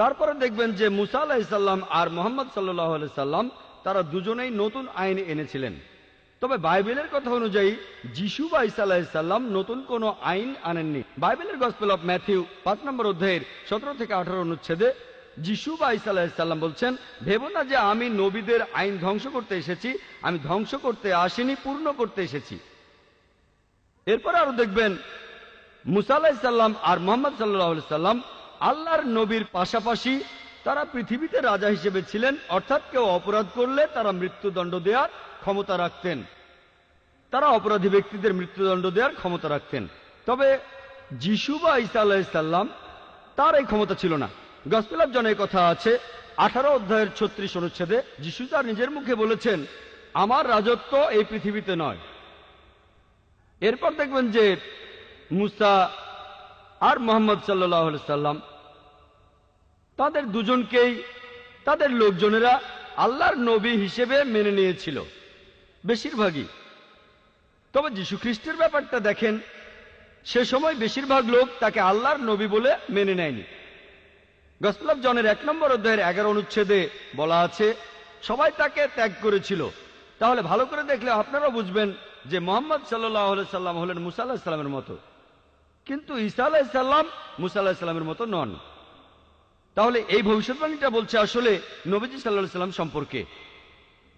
তারপরে দেখবেন যে মুসা আলাহিসাল্লাম আর মোহাম্মদ সাল্লাহ সাল্লাম, তারা দুজনেই নতুন আইন এনেছিলেন। তবে বাইবেলের কথা অনুযায়ী, যিশু বা ইসা আলাহিসাল্লাম নতুন কোনো আইন আনেননি। বাইবেলের গসপেল অফ ম্যাথিউ পাঁচ নম্বর অধ্যায়ের সতেরো থেকে আঠারো অনুচ্ছেদে, যিশু বা ইসা আলাহিসাল্লাম বলছেন, ভেবো না যে আমি নবীদের আইন ধ্বংস করতে এসেছি, আমি ধ্বংস করতে আসিনি, পূর্ণ করতে এসেছি। এরপর আরও দেখবেন, মুসা আলাহিসাল্লাম আর মোহাম্মদ সাল্লাহ সাল্লাম আল্লাহর নবীর পাশাপাশি তারা পৃথিবীতে রাজা হিসেবে ছিলেন, অর্থাৎ কেউ অপরাধ করলে তারা মৃত্যুদণ্ড দেওয়ার ক্ষমতা রাখতেন। তারা অপরাধী ব্যক্তিদের মৃত্যুদণ্ড দেওয়ার ক্ষমতা রাখতেন। তবে যিশু বা ইসা আলাহিসাল্লাম তার এই ক্ষমতা ছিল না। গসপেল অফ জনের কথা আছে, আঠারো অধ্যায়ের ছত্রিশ অনুচ্ছেদে যিশু তার নিজের মুখে বলেছেন, আমার রাজত্ব এই পৃথিবীতে নয়। এরপর দেখবেন যে মুসা আর মোহাম্মদ সাল্লাহ সাল্লাম তাদের দুজনকেই, তাদের লোকজনেরা আল্লাহর নবী হিসেবে মেনে নিয়েছিল। বেশিরভাগই। তবে যীশু খ্রিস্টের ব্যাপারটা দেখেন, সে সময় বেশিরভাগ লোক তাকে আল্লাহর নবী বলে মেনে নেয়নি। গসলাভ জনের এক নম্বর অধ্যায়ের এগারো অনুচ্ছেদে বলা আছে, সবাই তাকে ত্যাগ করেছিল। তাহলে ভালো করে দেখলে আপনারাও বুঝবেন যে মোহাম্মদ সাল্লাহ সাল্লাম হলেন মুসা আল্লাহ সাল্লামের মতো। কিন্তু ঈসা আলাহ সাল্লাম মুসা আল্লাহ সাল্লামের মতো নন। তাহলে এই ভবিষ্যৎবাণীটা বলছে আসলে নবীজি সাল্লাহ সাল্লাম সম্পর্কে।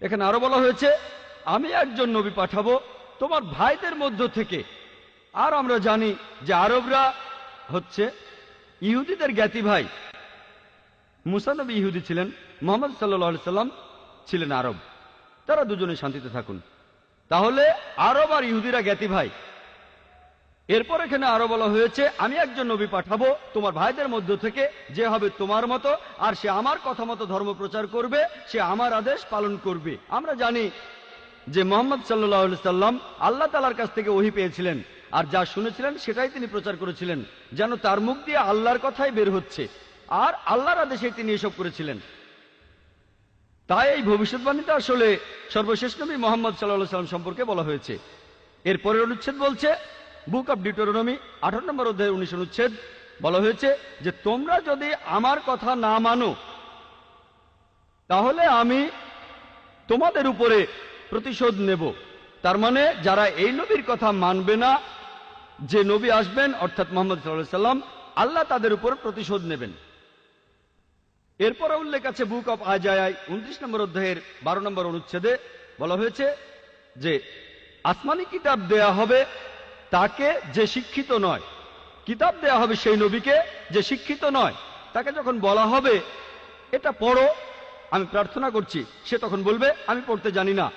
এখানে আরও বলা হয়েছে, আমি একজন নবী পাঠাবো তোমার ভাইদের মধ্য থেকে। আর আমরা জানি যে আরবরা হচ্ছে ইহুদিদের জ্ঞাতি ভাই। মুসানবী ইহুদি ছিলেন, মোহাম্মদ সাল্লাহ সাল্লাম ছিলেন আরব। তারা দুজনে শান্তিতে থাকুন। তাহলে আরব আর ইহুদিরা জ্ঞাতি ভাই। এরপর এখানে আরও বলা হয়েছে, আমি একজন নবী পাঠাবো, তোমার ভাইদের মধ্য থেকে যে হবে তোমার মতো, আর সে আমার কথা মতো ধর্ম প্রচার করবে, সে আমার আদেশ পালন করবে। আমরা জানি যে মোহাম্মদ সাল্লাম আল্লাহ তালার কাছ থেকে ওহি পেয়েছিলেন, আর যা শুনেছিলেন সেটাই তিনি প্রচার করেছিলেন, যেন তার মুখ দিয়ে আল্লাহর কথাই বের হচ্ছে, আর আল্লাহর আদেশে তিনি এসব করেছিলেন। তাই এই ভবিষ্যৎবাণীটা আসলে সর্বশেষ নবী মোহাম্মদ সাল্লাহ সাল্লাম সম্পর্কে বলা হয়েছে। এর পরের অনুচ্ছেদ বলছে বুক অব ডিটোরনমি আঠারো নম্বর অধ্যায়ের উনিশ অনুচ্ছেদ বলা হয়েছে যে তোমরা যদি আমার কথা না মানো, তাহলে আমি তোমাদের উপরে প্রতিশোধ নেব। তার মানে যারা এই নবীর কথা মানবে না, যে নবী আসবেন, অর্থাৎ মোহাম্মদ সাল্লাহ সাল্লাম আল্লাহ তাদের উপর প্রতিশোধ নেবেন। এরপর উল্লেখ আছে বুক অব আজায় উনত্রিশ নম্বর অধ্যায়ের বারো নম্বর অনুচ্ছেদে বলা হয়েছে যে, আসমানি কিতাব দেয়া হবে তাকে যে শিক্ষিত নয়। কিতাব দেয়া হবে সেই নবীকে যে শিক্ষিত নয়। তাকে যখন বলা হবে, এটা পড়ো, আমি প্রার্থনা করছি। সে তখন বলবে, আমি পড়তে জানি না।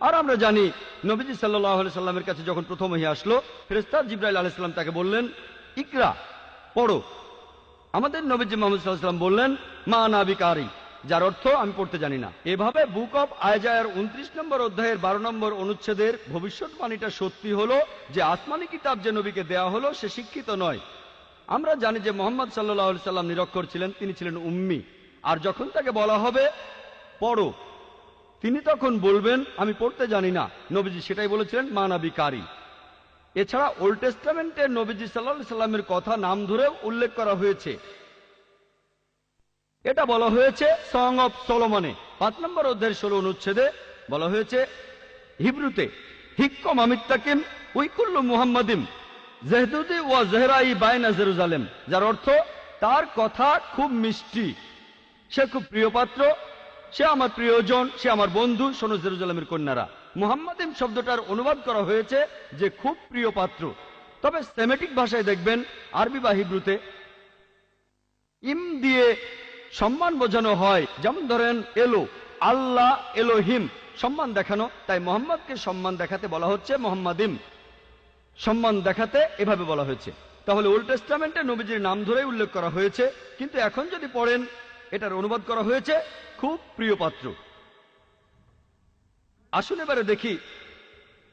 আর আমরা জানি, নবীজি সাল্লাহ সাল্লামের কাছে যখন প্রথম হয়ে আসলো ফেরেস্তার জিব্রাইল আলাইসাল্লাম তাকে বললেন, ইকরা, পড়ো। আমাদের নবীজি মোহাম্মদ সাল্লাহ সাল্লাম বললেন, মা নাবিকারি যার অর্থ আমি পড়তে জানি না। এভাবে বুক অব আয়জায়ের উনত্রিশ নম্বর অধ্যায়ের বারো নম্বর অনুচ্ছেদের ভবিষ্যৎবাণীটা সত্যি হলো যে আসমানি কিতাব যে নবীকে দেয়া হলো সে শিক্ষিত নয়। আমরা জানি যে মোহাম্মদ সাল্লাহ সাল্লাম নিরক্ষর ছিলেন, তিনি ছিলেন উম্মি। আর যখন তাকে বলা হবে, পড়ো। তিনি তখন বলবেন, আমি পড়তে জানি না। নবীজি সেটাই বলেছিলেন মানাবি কারি। এছাড়া ওল্ড টেস্টামেন্টে নবীজি সাল্লাহ সাল্লামের কথা নাম ধরেও উল্লেখ করা হয়েছে। এটা বলা হয়েছে সং অফ সলোমনে পাঁচ নম্বর অধ্যায়ের ষোলো অনুচ্ছেদে বলা হয়েছে, হিব্রুতে, হিক্কম আমিত্তাকিম উইকুল্লু মুহাম্মাদিম জেহদুদি ও জেহরাই বাইনা জেরুজালেম, যার অর্থ তার কথা খুব মিষ্টি। সে খুব প্রিয় পাত্র, সে আমার প্রিয়জন, সে আমার বন্ধু, শোনো জেরুজালেমের কন্যারা। মুহাম্মাদিম শব্দটার অনুবাদ করা হয়েছে যে খুব প্রিয় পাত্র। তবে সেমেটিক ভাষায় দেখবেন, আরবি বা হিব্রুতে, ইম দিয়ে সম্মান বোঝানো হয়। যেমন ধরেন, এলো। Allah Elohim. সম্মান দেখানো। তাই মোহাম্মদকে সম্মান দেখাতে বলা হচ্ছে মোহাম্মদিম। সম্মান দেখাতে এভাবে বলা হয়েছে। তাহলে ওল্ড টেস্টামেন্টে নবীজির নাম ধরেই উল্লেখ করা হয়েছে। কিন্তু এখন যদি পড়েন, এটার অনুবাদ করা হয়েছে খুব প্রিয় পাত্র। আসুন এবারে দেখি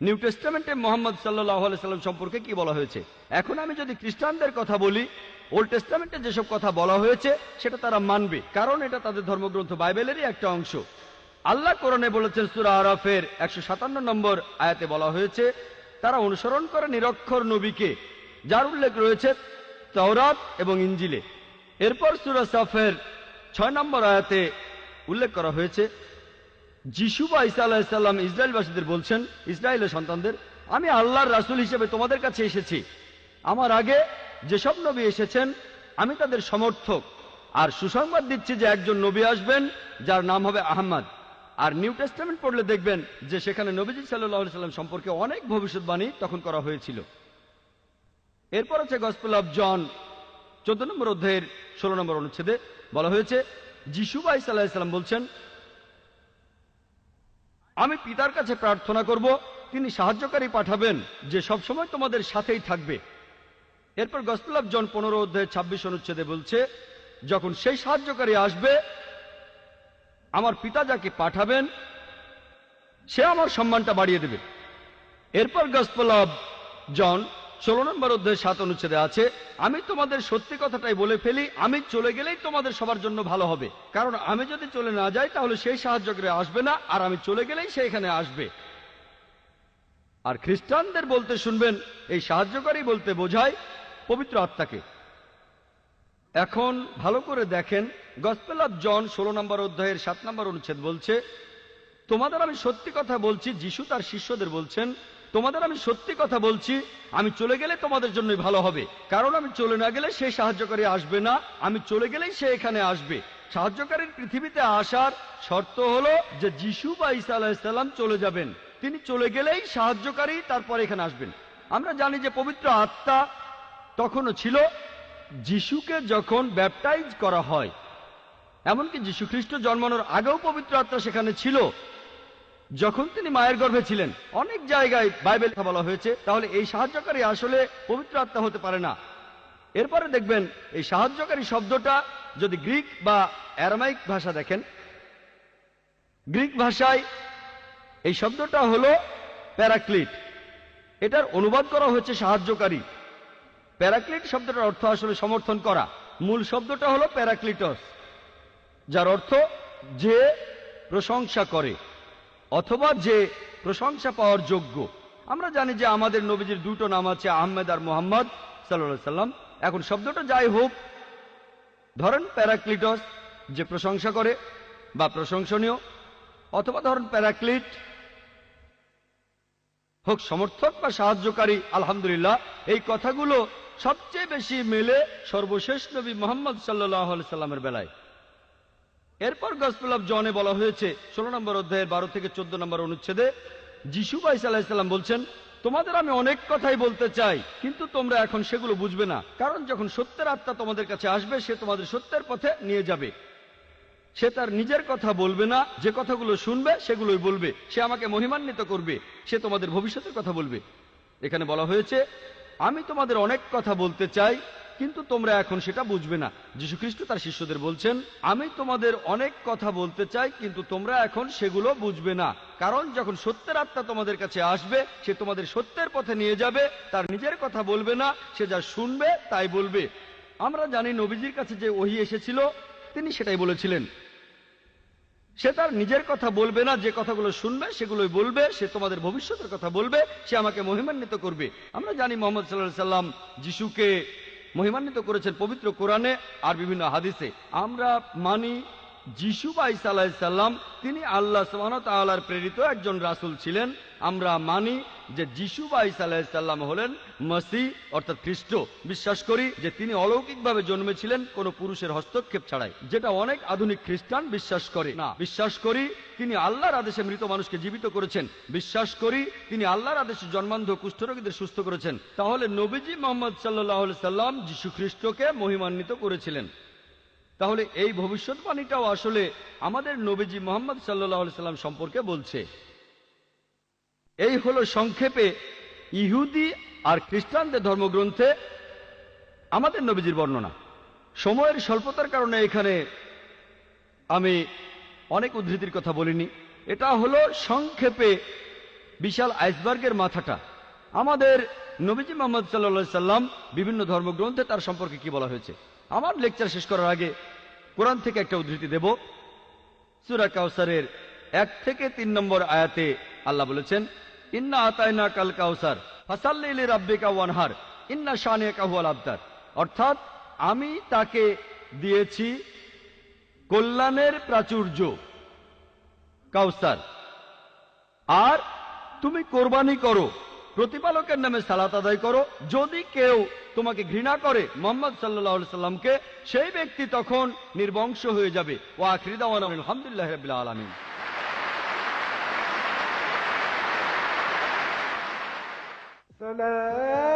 নিউ টেস্টামেন্টে মোহাম্মদ সাল্লাহ সাল্লাম সম্পর্কে কি বলা হয়েছে। এখন আমি যদি খ্রিস্টানদের কথা বলি ওল্ড টেস্টামেন্টে যেসব কথা বলা হয়েছে, সেটা তারা মানবে। কারণ এটা তাদের ধর্মগ্রন্থ বাইবেলেরই একটা অংশ। আল্লাহ কোরআনে বলেছেন, সুরা আরফের একশো সাতান্ন নম্বর আয়াতে বলা হয়েছে, তারা অনুসরণ করে নিরক্ষর নবীকে, যার উল্লেখ রয়েছে তওরাত এবং ইঞ্জিলে এরপর সুরা সাফের ছয় নম্বর আয়াতে উল্লেখ করা হয়েছে, যিশু বা ইসা আলাহিসাল্লাম ইসরায়েলবাসীদের বলছেন, ইসরায়েলের সন্তানদের, আমি আল্লাহর রাসূল হিসেবে তোমাদের কাছে এসেছি। আমার আগে যেসব নবী এসেছেন, আমি তাদের সমর্থক। আর সুসংবাদ দিচ্ছি যে একজন নবী আসবেন, যার নাম হবে আহমদ। আর নিউ টেস্টামেন্ট পড়লে দেখবেন যে সেখানে নবীজি সাল্লাহ সাল্লাম সম্পর্কে অনেক ভবিষ্যৎবাণী তখন করা হয়েছিল। এরপর আছে গসপেল অফ জন, চোদ্দ নম্বর অধ্যায়ের ষোলো নম্বর অনুচ্ছেদে বলা হয়েছে, যিশু ভাই সাল্লাম বলছেন, আমি পিতার কাছে প্রার্থনা করব, তিনি সাহায্যকারী পাঠাবেন, যে সবসময় তোমাদের সাথেই থাকবে। এরপর গসপেল জন পনেরো অধ্যায় ছাব্বিশ অনুচ্ছেদে বলছে, যখন সেই সাহায্যকারী আসবে, আমার পিতা যাকে পাঠাবেন, সে আমার সম্মানটা বাড়িয়ে দেবে। এরপর গসপেল জন ষোলো নম্বর অধ্যায় সাত অনুচ্ছেদে আছে, আমি তোমাদের সত্যি কথাটাই বলে ফেলি, আমি চলে গেলেই তোমাদের সবার জন্য ভালো হবে। কারণ আমি যদি চলে না যাই, তাহলে সেই সাহায্যকারী আসবে না, আর আমি চলে গেলেই সে এখানে আসবে। আর খ্রিস্টানদের বলতে শুনবেন, এই সাহায্যকারী বলতে বোঝায় পবিত্র আত্মাকে। এখন ভালো করে দেখেন গসপেল অফ জন ষোলো নম্বর অধ্যায়ের সাত নম্বর অনুচ্ছেদ বলছে, তোমাদের আমি সত্যি কথা বলছি, যিশু তার শিষ্যদের বলছেন, তোমাদের আমি সত্যি কথা বলছি, আমি চলে গেলে তোমাদের জন্যই ভালো হবে। কারণ আমি চলে না গেলে সে সাহায্যকারী আসবে না, আমি চলে গেলেই সে এখানে আসবে। সাহায্যকারীর পৃথিবীতে আসার শর্ত হলো যে যিশু বা ঈসা আলাহিসাল্লাম চলে যাবেন। তিনি চলে গেলেই সাহায্যকারী তারপর এখানে আসবেন। আমরা জানি যে পবিত্র আত্মা তখনও ছিল যিশুকে যখন ব্যাপটাইজ করা হয়। এমনকি যীশু খ্রিস্ট জন্মানোর আগেও পবিত্র আত্মা সেখানে ছিল। যখন তিনি মায়ের গর্ভে ছিলেন, অনেক জায়গায় বাইবেল বলা হয়েছে, তাহলে এই সাহায্যকারী আসলে পবিত্র আত্মা হতে পারে না। এরপরে দেখবেন, এই সাহায্যকারী শব্দটা যদি গ্রিক বা অ্যারামাইক ভাষা দেখেন, গ্রিক ভাষায় এই শব্দটা হলো প্যারাক্লিট। এটার অনুবাদ করা হয়েছে সাহায্যকারী। প্যারাক্লিট শব্দটার অর্থ আসলে সমর্থন করা। মূল শব্দটা হলো প্যারাক্লিটস, যার অর্থ যে প্রশংসা করে অথবা যে প্রশংসা পাওয়ার যোগ্য। আমরা জানি যে আমাদের নবীজির দুটো নাম আছে, আহমেদ আর মোহাম্মদ সাল্লা সাল্লাম। এখন শব্দটা যাই হোক, ধরেন প্যারাক্লিটস যে প্রশংসা করে বা প্রশংসনীয়, অথবা ধরেন প্যারাক্লিট হোক সমর্থক বা সাহায্যকারী, আলহামদুলিল্লাহ, এই কথাগুলো সবচেয়ে বেশি মেলে সর্বশেষ নবী মোহাম্মদ সাল্লাহ সাল্লামের বেলায়। এরপর গসপেল অফ জনে বলা হয়েছে, ষোলো নম্বর অধ্যায়ের বারো থেকে চোদ্দ নম্বর অনুচ্ছেদে, যিশু ভাই বলছেন, তোমাদের আমি অনেক কথাই বলতে চাই, কিন্তু তোমরা এখন সেগুলো বুঝবে না। কারণ যখন সত্যের আত্মা তোমাদের কাছে আসবে, সে তোমাদের সত্যের পথে নিয়ে যাবে। সে তার নিজের কথা বলবে না, যে কথাগুলো শুনবে, সেগুলোই বলবে। সে আমাকে মহিমান্বিত করবে, সে তোমাদের ভবিষ্যতের কথা বলবে। এখানে বলা হয়েছে আমি তোমাদের অনেক কথা বলতে চাই, কিন্তু তোমরা এখন সেটা বুঝবে না। খ্রিস্ট তার শিষ্যদের বলছেন, আমি তোমাদের অনেক কথা বলতে চাই, কিন্তু তোমরা এখন সেগুলো বুঝবে না। কারণ যখন সত্যের আত্মা তোমাদের কাছে আসবে, সে তোমাদের সত্যের পথে নিয়ে যাবে, তার নিজের কথা বলবে না, সে যা শুনবে তাই বলবে। আমরা জানি নবীজির কাছে যে ওহি এসেছিল, তিনি সেটাই বলেছিলেন। সে তার নিজের কথা বলবে না, যে কথাগুলো শুনবে, সেগুলোই বলবে, সে তোমাদের ভবিষ্যতের কথা বলবে, সে আমাকে মহিমান্বিত করবে। আমরা জানি মোহাম্মদ সাল্লাহ সাল্লাম যিশুকে মহিমান্বিত করেছেন পবিত্র কোরআনে আর বিভিন্ন হাদিসে। আমরা মানি যিশু বা ইসা আলাহিসাল্লাম তিনি আল্লাহ সুবাহর প্রেরিত একজন রাসুল ছিলেন। আমরা মানি যে যিশু বা ইসা আলাহিসাল্লাম হলেন মসি অর্থাৎ খ্রিস্ট। বিশ্বাস করি যে তিনি অলৌকিকভাবে জন্মেছিলেন কোনো পুরুষের হস্তক্ষেপ ছাড়াই। যেটা অনেক আধুনিক খ্রিস্টান বিশ্বাস করে। না। বিশ্বাস করি তিনি আল্লাহর আদেশে মৃত মানুষকে জীবিত করেছেন। বিশ্বাস করি তিনি আল্লাহর আদেশে জন্মান্ধ কুষ্ঠরোগীদের সুস্থ করেছেন। তাহলে নবীজি মোহাম্মদ সাল্লাহ সাল্লাম যিশু খ্রিস্টকে মহিমান্বিত করেছিলেন। তাহলে এই ভবিষ্যৎবাণীটাও আসলে আমাদের নবীজি মোহাম্মদ সাল্লাহ সাল্লাম সম্পর্কে বলছে। এই হলো সংক্ষেপে ইহুদি আর খ্রিস্টানদের ধর্মগ্রন্থে আমাদের নবীজির বর্ণনা। সময়ের স্বল্পতার কারণে এখানে আমি অনেক উদ্ধৃতির কথা বলিনি। এটা হলো সংক্ষেপে বিশাল আইসবার্গের মাথাটা। আমাদের নবীজি মোহাম্মদ সাল্লা সাল্লাম বিভিন্ন ধর্মগ্রন্থে তার সম্পর্কে কি বলা হয়েছে? আমার লেকচার শেষ করার আগে কোরআন থেকে একটা উদ্ধৃতি দেব। সুরা কাউসারের এক থেকে তিন নম্বর আয়াতে আল্লাহ বলেছেন ইন্না আতায়না কাল কাউসার ফাসাল্লি রাব্বিকা ওয়ানহার, ইন্না শানে কাহুয়াল আবদার। অর্থাৎ আমি তাকে দিয়েছি কল্যাণের প্রাচুর্য, কাউসার। আর তুমি কোরবানি করো, প্রতিপালকের নামে সালাত আদায় করো, যদি কেউ তোমাকে ঘৃণা করে, মোহাম্মদ সাল্লাহ সাল্লামকে, সেই ব্যক্তি তখন নির্বংশ হয়ে যাবে। ও আখরিদাওয়ান আলহামদুলিল্লাহ রবিল্লা আলমিন। Salam.